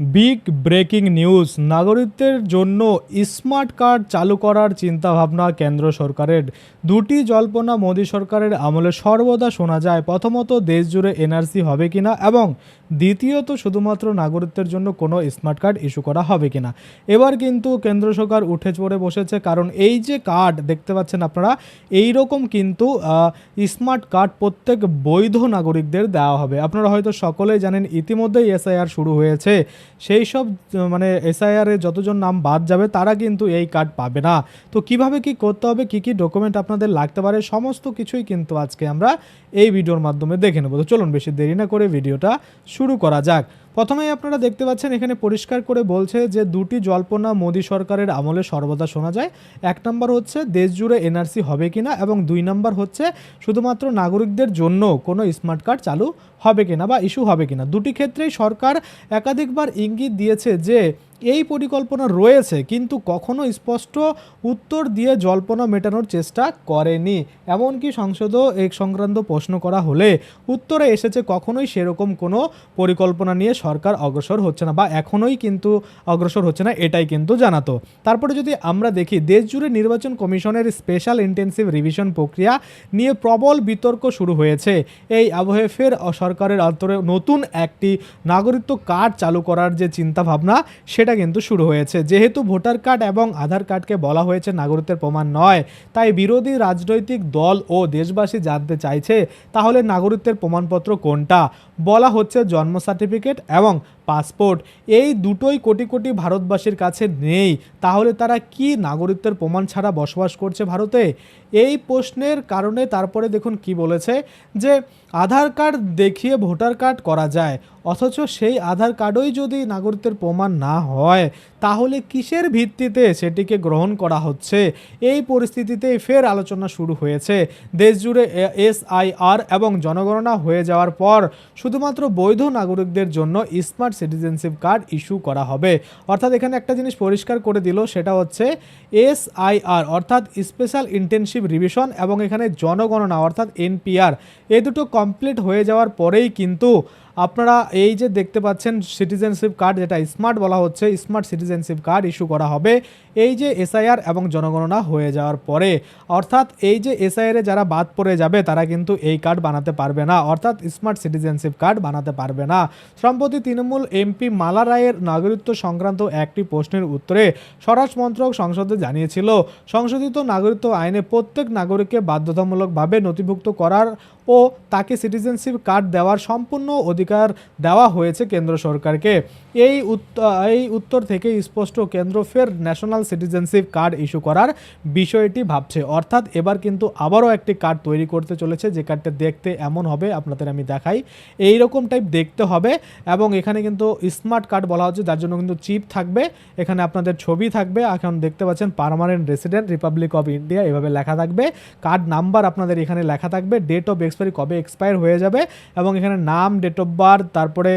Big breaking news. নাগরিকদের জন্য smart card চালু করার চিন্তাভাবনা কেন্দ্র সরকারের। দুটি জল্পনা মোদী সরকারের আমলে সর্বদা শোনা যায়, প্রথমত দেশ জুড়ে এনআরসি হবে কিনা এবং দ্বিতীয়ত শুধুমাত্র নাগরিকদের জন্য কোনো স্মার্ট কার্ড ইস্যু করা হবে কিনা। এবার কিন্তু কেন্দ্র সরকার উঠে পড়ে বসেছে, কারণ এই যে কার্ড দেখতে পাচ্ছেন আপনারা এই রকম কিন্তু স্মার্ট কার্ড প্রত্যেক বৈধ নাগরিকদের দেওয়া হবে। আপনারা হয়তো সকলেই জানেন, ইতিমধ্যেই এসআইআর শুরু হয়েছে। সেই সব মানে এসআইআরে যতজন নাম বাদ যাবে, তারা কিন্তু এই কার্ড পাবে না। তো কীভাবে কি করতে হবে, কি কি ডকুমেন্ট আপনাদের লাগতে পারে, সমস্ত কিছুই কিন্তু আজকে আমরা এই ভিডিওর মাধ্যমে দেখে নেব। তো চলুন, বেশি দেরি না করে ভিডিওটা শুরু করা যাক। প্রথমেই আপনারা দেখতে পাচ্ছেন এখানে পরিষ্কার করে বলছে যে দুটি জল্পনা মোদী সরকারের আমলে সর্বদা শোনা যায়। এক নম্বর হচ্ছে দেশ জুড়ে এনআরসি হবে কিনা এবং দুই নম্বর হচ্ছে, শুধুমাত্র নাগরিকদের জন্য কোনো স্মার্ট কার্ড চালু হবে কিনা বা ইস্যু হবে কিনা। দুটি ক্ষেত্রেই সরকার একাধিকবার ইঙ্গিত দিয়েছে যে এই পরিকল্পনা রয়েছে, কিন্তু কখনো স্পষ্ট উত্তর দিয়ে জল্পনা মেটানোর চেষ্টা করেনি। এমনকি সংসদও এই সংক্রান্ত প্রশ্ন করা হলে উত্তরে এসেছে কখনোই সেরকম কোনো পরিকল্পনা নিয়ে সরকার অগ্রসর হচ্ছে না বা এখনোই কিন্তু অগ্রসর হচ্ছে না, এটাই কিন্তু জানাতো। তারপরে যদি আমরা দেখি দেশ জুড়ে নির্বাচন কমিশনের স্পেশাল ইন্টেন্সিভ রিভিশন প্রক্রিয়া নিয়ে প্রবল বিতর্ক শুরু হয়েছে। এই আবহে ফের সরকারের অন্তরে নতুন একটি নাগরিকত্ব কার্ড চালু করার যে চিন্তা ভাবনা সেটা কিন্তু শুরু হয়েছে। যেহেতু ভোটার কার্ড এবং আধার কার্ডকে বলা হয়েছে নাগরিকত্বের প্রমাণ নয়, তাই বিরোধী রাজনৈতিক দল ও দেশবাসী জানতে চাইছে, তাহলে নাগরিকত্বের প্রমাণপত্র কোনটা? বলা হচ্ছে জন্ম সার্টিফিকেট এবং পাসপোর্ট। এই দুটোই কোটি কোটি ভারতবাসীর কাছে নেই। তাহলে তারা কি নাগরিকত্বের প্রমাণ ছাড়া বসবাস করছে ভারতে? এই প্রশ্নের কারণে তারপরে দেখুন কি বলেছে যে, আধার কার্ড দেখিয়ে ভোটার কার্ড করা যায়, অথচ সেই আধার কার্ডই যদি নাগরিকত্বের প্রমাণ না হয়, তাহলে কিসের ভিত্তিতে সেটিকে গ্রহণ করা হচ্ছে? এই পরিস্থিতিতে ফের আলোচনা শুরু হয়েছে। দেশ জুড়ে এসআইআর এবং জনগণনা হয়ে যাওয়ার পর শুধুমাত্র বৈধ নাগরিকদের জন্য স্মার্ট সিটিজেনশিপ কার্ড ইস্যু করা হবে। অর্থাৎ এখানে একটা জিনিস পরিষ্কার করে দিল, সেটা হচ্ছে এসআইআর, অর্থাৎ স্পেশাল ইন্টেনশিভ রিভিশন এবং এখানে জনগণনা, অর্থাৎ এনপিআর। এই দুটো কমপ্লিট হয়ে যাওয়ার পরেই কিন্তু আপনারা এই যে দেখতে পাচ্ছেন সিটিজেনশিপ কার্ড যেটা স্মার্ট বলা হচ্ছে স্মার্ট সিটিজেনশিপ কার্ড ইস্যু করা হবে, এই যে এসআইআর এবং জনগণনা হয়ে যাওয়ার পরে, অর্থাৎ এই যে এসআইআরে যারা বাদ পড়ে যাবে, তারা কিন্তু এই কার্ড বানাতে পারবে না, অর্থাৎ স্মার্ট সিটিজেনশিপ কার্ড বানাতে পারবে না। সম্প্রতি তৃণমূল এমপি মালা রায়ের নাগরিকত্ব সংক্রান্ত একটি প্রশ্নের উত্তরে স্বরাষ্ট্র মন্ত্রক সংসদে জানিয়েছিল, সংশোধিত নাগরিকত্ব আইনে প্রত্যেক নাগরিককে বাধ্যতামূলকভাবে নথিভুক্ত করার ও তাকে সিটিজেনশিপ কার্ড দেওয়ার সম্পূর্ণ অধিকার দেওয়া হয়েছে কেন্দ্র সরকারকে। এই এই উত্তর থেকে স্পষ্ট কেন্দ্র ফের ন্যাশনাল সিটিজেনশিপ কার্ড ইস্যু করার বিষয়টি ভাবছে। অর্থাৎ এবার কিন্তু আবারও একটি কার্ড তৈরি করতে চলেছে, যে কার্ডটা দেখতে এমন হবে, আপনাদের আমি দেখাই। এই রকম টাইপ দেখতে হবে এবং এখানে কিন্তু স্মার্ট কার্ড বলা হচ্ছে, যার জন্য কিন্তু চিপ থাকবে। এখানে আপনাদের ছবি থাকবে, এখন দেখতে পাচ্ছেন permanent resident republic of India এভাবে লেখা থাকবে। কার্ড নাম্বার আপনাদের এখানে লেখা থাকবে ডেট অফ এক্সপায়ারি কবে এক্সপায়ার হয়ে যাবে এবং এখানে নাম ডেট অফ বার্থ তারপরে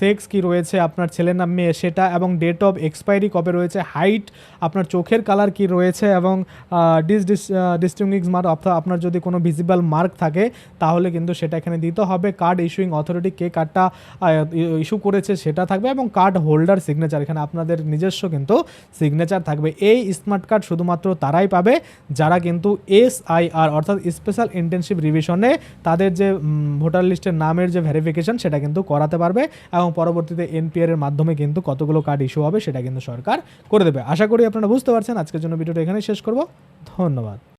সেক্স কি রয়েছে, আপনার ছেলের নাম মেয়ে সেটা এবং ডেট অফ এক্সপায়ারি কবে রয়েছে হাইট আপনার চোখের কালার কি রয়েছে এবং ডিস ডিস্টিংগুইশ মার্ক অর্থাৎ আপনার যদি কোনো ভিজিবল মার্ক থাকে, তাহলে কিন্তু সেটা এখানে দিতে হবে। কার্ড ইস্যুইং অথরিটি কে কার্ডটা ইস্যু করেছে সেটা থাকবে এবং কার্ড হোল্ডার সিগনেচার এখানে আপনাদের নিজস্ব কিন্তু সিগনেচার থাকবে। এই স্মার্ট কার্ড শুধুমাত্র তারাই পাবে যারা কিন্তু এসআইআর অর্থাৎ স্পেশাল ইন্টেনসিভ রিভিশনে তাদের যে ভোটার লিস্টের নামের যে ভেরিফিকেশন সেটা কিন্তু করাতে পারবে এবং পরবর্তীতে এনপিআর এর মাধ্যমে কিন্তু কতগুলো কার্ড ইস্যু হবে সেটা কিন্তু সরকার করে দেবে। আশা করি আপনারা বুঝতে পারছেন। আজকের জন্য ভিডিওটা এখানে শেষ করব। ধন্যবাদ।